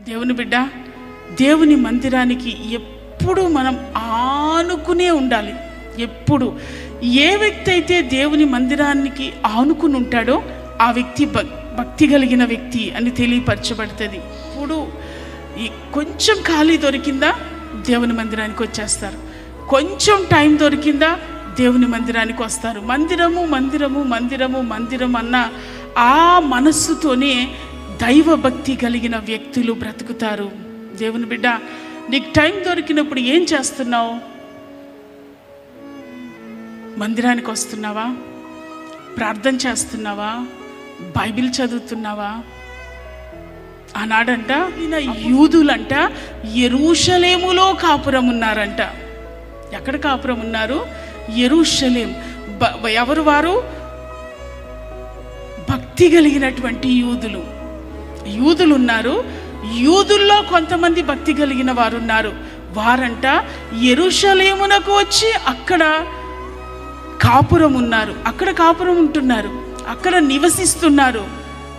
దేవుని బిడ్డ దేవుని మందిరానికి ఎప్పుడు మనం ఆనుకునే ఉండాలి. ఎప్పుడు. ఏ వ్యక్తి అయితే దేవుని మందిరానికి ఆనుకుని ఉంటాడో ఆ వ్యక్తి భక్- భక్తి కలిగిన వ్యక్తి అని తెలియపరచబడుతుంది. ఇప్పుడు ఈ కొంచెం ఖాళీ దొరికిందా దేవుని మందిరానికి వచ్చేస్తారు. కొంచెం టైం దొరికిందా దేవుని మందిరానికి వస్తారు. మందిరము మందిరము మందిరము మందిరం అన్న ఆ మనస్సుతోనే దైవ భక్తి కలిగిన వ్యక్తులు బ్రతుకుతారు. దేవుని బిడ్డ నీకు టైం దొరికినప్పుడు ఏం చేస్తున్నావు? మందిరానికి వస్తున్నావా? ప్రార్థన చేస్తున్నావా? బైబిల్ చదువుతున్నావా? ఆనాడంట ఈయన యూదులంట ఎరుషలేములో కాపురం ఉన్నారంట. ఎక్కడ కాపురం ఉన్నారు? ఎరుషలేం. బ- ఎవరు వారు? భక్తి కలిగినటువంటి యూదులు. యూదులు ఉన్నారు యూదుల్లో కొంతమంది భక్తి కలిగిన వారు ఉన్నారు వారంట ఎరుషలేమునకు వచ్చి అక్కడ కాపురం ఉన్నారు. అక్కడ కాపురం ఉంటున్నారు. అక్కడ నివసిస్తున్నారు.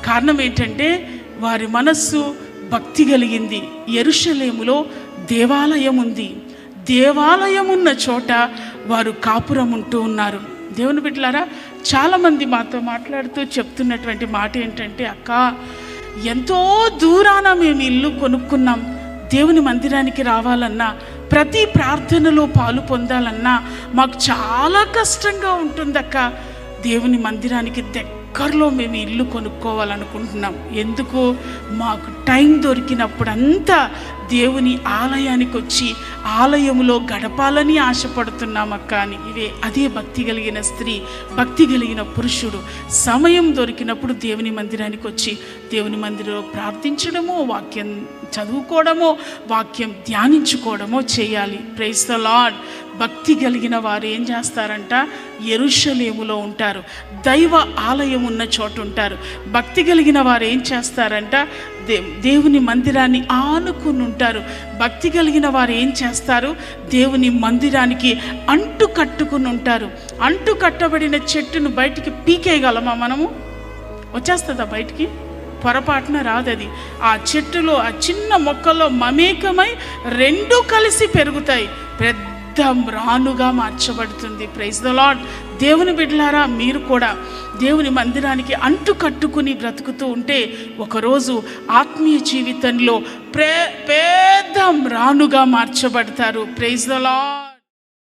కారణం ఏంటంటే వారి మనస్సు భక్తి కలిగింది. ఎరుషలేములో దేవాలయం ఉంది. దేవాలయం ఉన్న చోట వారు కాపురం ఉంటూ ఉన్నారు. దేవుని బిడ్డలారా చాలామంది మాతో మాట్లాడుతూ చెప్తున్నటువంటి మాట ఏంటంటే అక్క ఎంతో దూరాన మేము ఇల్లు కొనుక్కున్నాం. దేవుని మందిరానికి రావాలన్నా ప్రతి ప్రార్థనలో పాలు పొందాలన్నా మాకు చాలా కష్టంగా ఉంటుందక్క. దేవుని మందిరానికి దగ్గరలో మేము ఇల్లు కొనుక్కోవాలనుకుంటున్నాం. ఎందుకు మాకు టైం దొరికినప్పుడంతా దేవుని ఆలయానికి వచ్చి ఆలయములో గడపాలని ఆశపడుతున్నామక్క అని. ఇవే అదే భక్తి కలిగిన స్త్రీ భక్తి కలిగిన పురుషుడు సమయం దొరికినప్పుడు దేవుని మందిరానికి వచ్చి దేవుని మందిరంలో ప్రార్థించడమో వాక్యం చదువుకోవడమో వాక్యం ధ్యానించుకోవడమో చేయాలి. ప్రైస్ ద లాడ్ భక్తి కలిగిన వారు ఏం చేస్తారంట? ఎరుషలేములో ఉంటారు. దైవ ఆలయం ఉన్న చోటు ఉంటారు. భక్తి కలిగిన వారు ఏం చేస్తారంట? దే దేవుని మందిరాన్ని ఆనుకుని ఉంటారు. భక్తి కలిగిన వారు ఏం చేస్తారు? దేవుని మందిరానికి అంటు కట్టుకుని ఉంటారు. అంటు కట్టబడిన చెట్టును బయటికి పీకేయగలమా మనము? వచ్చేస్తుందా బయటికి? పొరపాటున రాదది. ఆ చెట్టులో ఆ చిన్న మొక్కలో మమేకమై రెండు కలిసి పెరుగుతాయి. పెద్ద రానుగా మార్చబడుతుంది. ప్రైజ్ ద లాడ్ దేవుని బిడ్డలారా మీరు కూడా దేవుని మందిరానికి అంటు కట్టుకుని బ్రతుకుతూ ఉంటే ఒకరోజు ఆత్మీయ జీవితంలో ప్రే పెద్ద రానుగా మార్చబడతారు. Praise the Lord